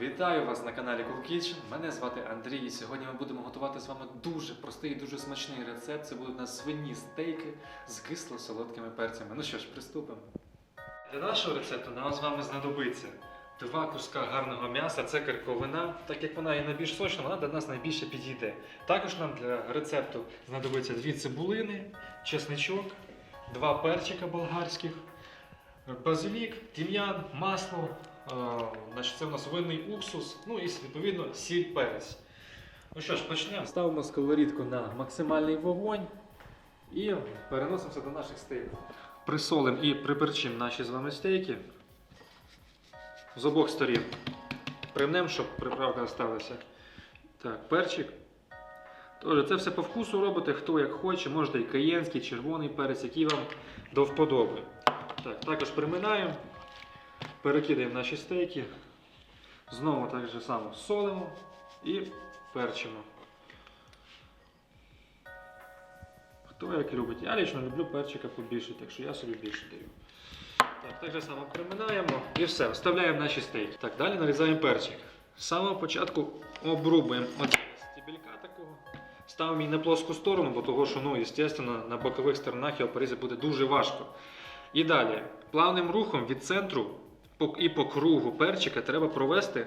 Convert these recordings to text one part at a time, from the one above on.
Вітаю вас на каналі Cool Kitchen. Мене звати Андрій. І сьогодні ми будемо готувати з вами дуже простий і дуже смачний рецепт. Це будуть у нас свині стейки з кисло-солодкими перцями. Ну що ж, приступимо. Для нашого рецепту нам з вами знадобиться два куска гарного м'яса, це карковина. Так як вона є найбільш сочна, вона для нас найбільше підійде. Також нам для рецепту знадобиться дві цибулини, чесничок, два перчика болгарських, базилік, тім'ян, масло. Е, Значить, це у нас винний уксус, ну і відповідно сіль перець. Ну що ж, почнемо. Ставимо сковорідку на максимальний вогонь і переносимося до наших стейків. Присолимо і приперчимо наші з вами стейки з обох сторін. Примнемо, щоб приправка залишилася. Так, перчик. Тож, це все по вкусу робите, хто як хоче, можете і каєнський, червоний перець, який вам до вподоби. Так, також приминаємо, перекидаємо наші стейки. Знову так же само солимо і перчимо. Хто як любить. Я лично люблю перчика побільше, так що я собі більше даю. Так, так же само приминаємо і все, вставляємо наші стейки. Так, далі нарізаємо перчик. З самого початку обрубуємо стебелька такого. Ставимо її на плоску сторону, бо того, що, ну, звісно, на бокових сторонах його порізати буде дуже важко. І далі, плавним рухом від центру і по кругу перчика треба провести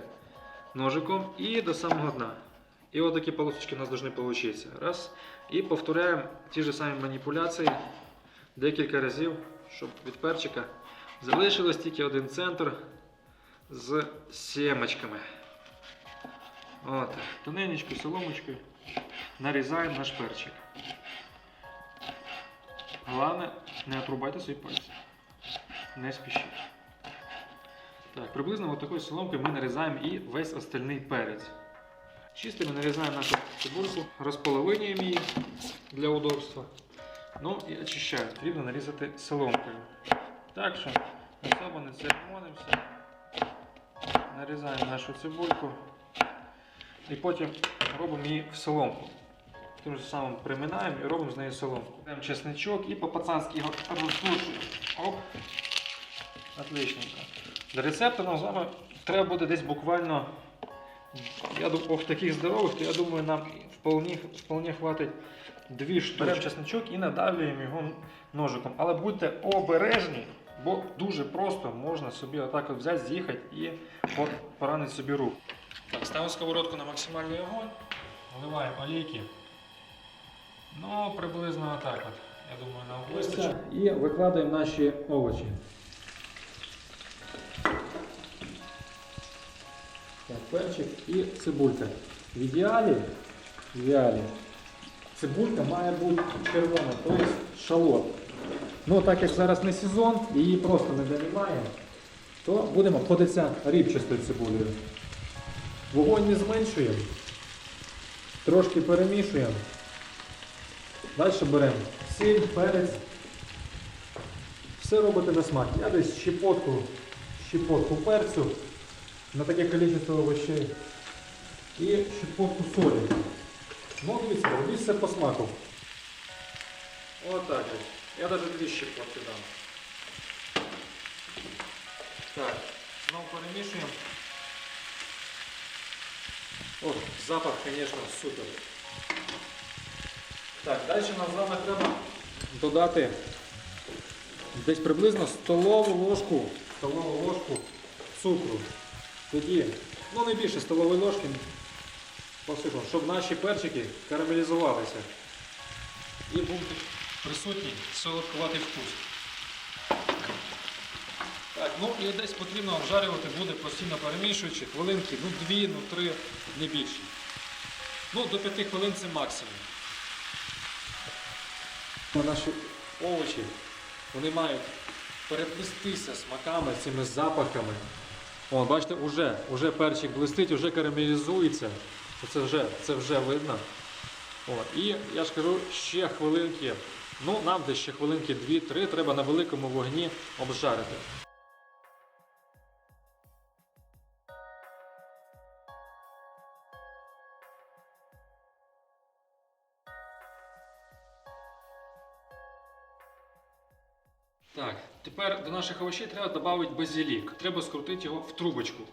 ножиком і до самого дна. І от такі полосочки у нас повинні вийти. Раз. І повторяємо ті ж самі маніпуляції декілька разів, щоб від перчика залишилось тільки один центр з сімочками. От, тоненечкою соломочкою нарізаємо наш перчик. Головне, не отрубайте свої пальці. Не спішіть. Так, приблизно такою соломкою ми нарізаємо і весь остальний перець. Чистими нарізаємо нашу цибульку, розполовинюємо її для удобства. Ну і очищаємо. Потрібно нарізати соломкою. Так що особо не церемонимося. Нарізаємо нашу цибульку і потім робимо її в соломку. Тим же самим приминаємо і робимо з неї соломку. Беремо чесничок і по-пацанськи його розтушуємо. Оп. Отличненько. Для рецепту нам з вами треба буде десь буквально, я думаю, ох, таких здорових, то я думаю, нам вполне, вполне хватить дві штуки. Беремо чесничок і надавлюємо його ножиком. Але будьте обережні, бо дуже просто можна собі отак от взяти, з'їхати і по- поранити собі руку. Так, ставимо сковородку на максимальний огонь, вливаємо олійки. Ну, приблизно отак от. Я думаю, нам вистачить. І викладаємо наші овочі. Так, перчик і цибулька. В ідеалі, в ідеалі цибулька має бути червона, тобто шалот. Ну, так як зараз не сезон, її просто не немає, то будемо обходитися рібчастою цибулею. Вогонь не зменшуємо, трошки перемішуємо. Далі беремо сіль, перець. Все робите на смак. Я десь щепотку, щепотку перцю на таке кількість овочей і щепотку солі. Ну, робіть все по смаку. Отак. от. Я навіть дві щепотки дам. Так, знову перемішуємо. О, запах, звісно, супер. Так, далі нам з вами треба додати десь приблизно столову ложку, столову ложку цукру. Тоді, ну не більше столової ложки, посипемо, щоб наші перчики карамелізувалися. І був присутній солодкуватий вкус. Так, ну і десь потрібно обжарювати буде постійно перемішуючи, хвилинки, ну дві, ну три, не більше. Ну, до п'яти хвилин це максимум. Наші овочі, вони мають переплестися смаками, цими запахами. О, бачите, уже, уже перчик блистить, вже карамелізується. Це вже, це вже видно. О, і я ж кажу, ще хвилинки. Ну, нам десь ще хвилинки 2-3 треба на великому вогні обжарити. Так, тепер до наших овочей треба додати базилік. Треба скрутити його в трубочку.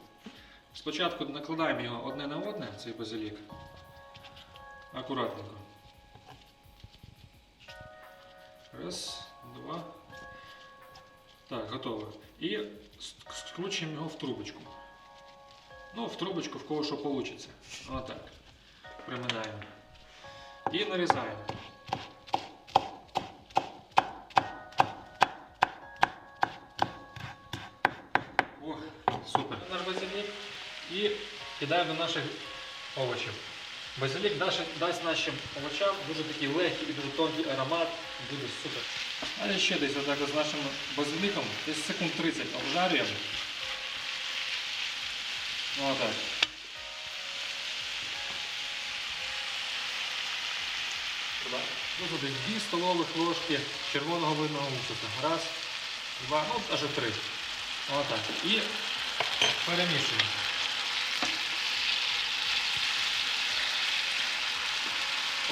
Спочатку накладаємо його одне на одне, цей базилік. Акуратненько. Раз, два. Так, готово. І скручуємо його в трубочку. Ну, в трубочку, в кого що вийде. Отак. Приминаємо. І нарізаємо. О, супер. Наш базилік. І кидаємо до наших овочів. Базилік дасть, нашим овочам дуже такий легкий і дуже тонкий аромат. Буде супер. А ще десь отак з нашим базиліком, десь секунд 30 обжарюємо. Ну, отак. Тут десь 2 столових ложки червоного винного уксусу. Раз, два, ну аж три. Отак. І перемішуємо.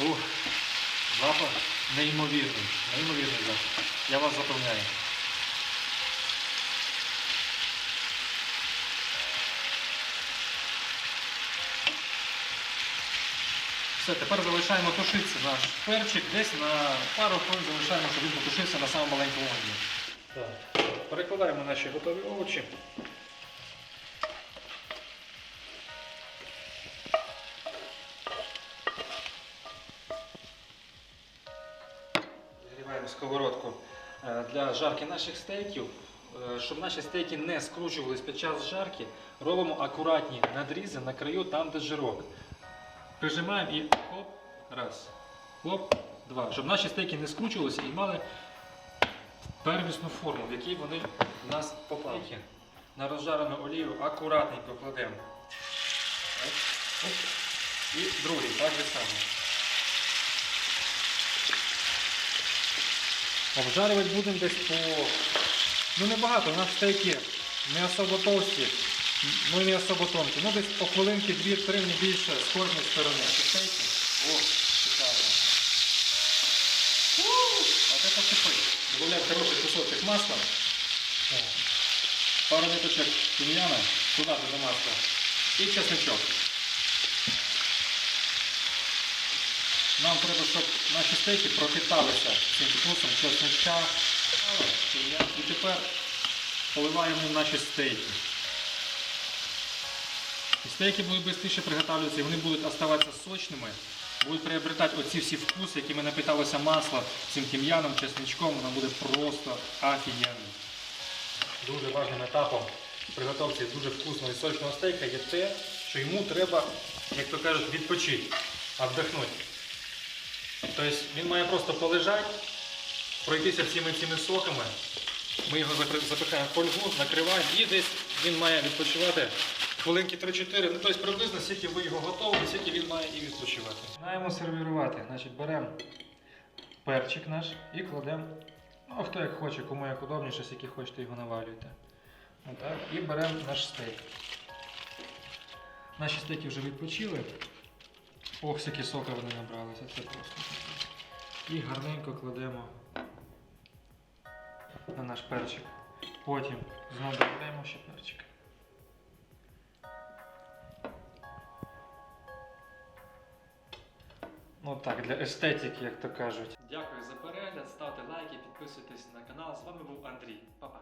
Ух, запах неймовірний. Неймовірний запах. Я вас запевняю. Все, тепер залишаємо тушитися наш перчик. Десь на пару хвилин залишаємо, щоб він потушився на самому маленькому вогні. Перекладаємо наші готові овочі. Сковородку е, для жарки наших стейків. Е, Щоб наші стейки не скручувались під час жарки, робимо акуратні надрізи на краю там, де жирок. Прижимаємо і хоп, раз, хоп, два. Щоб наші стейки не скручувалися і мали первісну форму, в якій вони в нас попали. На розжарену олію акуратненько кладемо. І другий, так же само. Обжарювати будемо десь по. Ну небагато, у нас стейки не особо товсті, ну і не особо тонкі. Ну десь по хвилинки 2-3 не більше з кожної сторони. Стейки. О. У, А це посипить. Добавляємо хороший кусочок масла. Пару ниточок тим'яна, туди до масла. І чесничок. Нам треба, щоб наші стейки пропіталися цим вкусом чесничка. І тепер поливаємо наші стейки. І стейки будуть швидше приготовлюватися і вони будуть оставатися сочними, будуть приобретати оці всі вкуси, якими напиталося масло цим тим'яном, чесничком, воно буде просто офігенно. Дуже важним етапом приготовці дуже вкусного і сочного стейка є те, що йому треба, як то кажуть, відпочити, віддихнути. Тобто він має просто полежати, пройтися всіми цими соками. Ми його запихаємо в фольгу, накриваємо і десь він має відпочивати хвилинки 3-4. Ну, тобто приблизно скільки ви його готові, стільки він має і відпочивати. Починаємо сервірувати. Значить, беремо перчик наш і кладемо. Ну, хто як хоче, кому як удобніше, скільки хочете його навалюєте. Отак. І беремо наш стейк. Наші стейки вже відпочили. Ох, скільки сока вони набралися, це просто. І гарненько кладемо на наш перчик. Потім знову додаємо ще перчик. Ну так, для естетики, як то кажуть. Дякую за перегляд, ставте лайки, підписуйтесь на канал. З вами був Андрій. Па-па.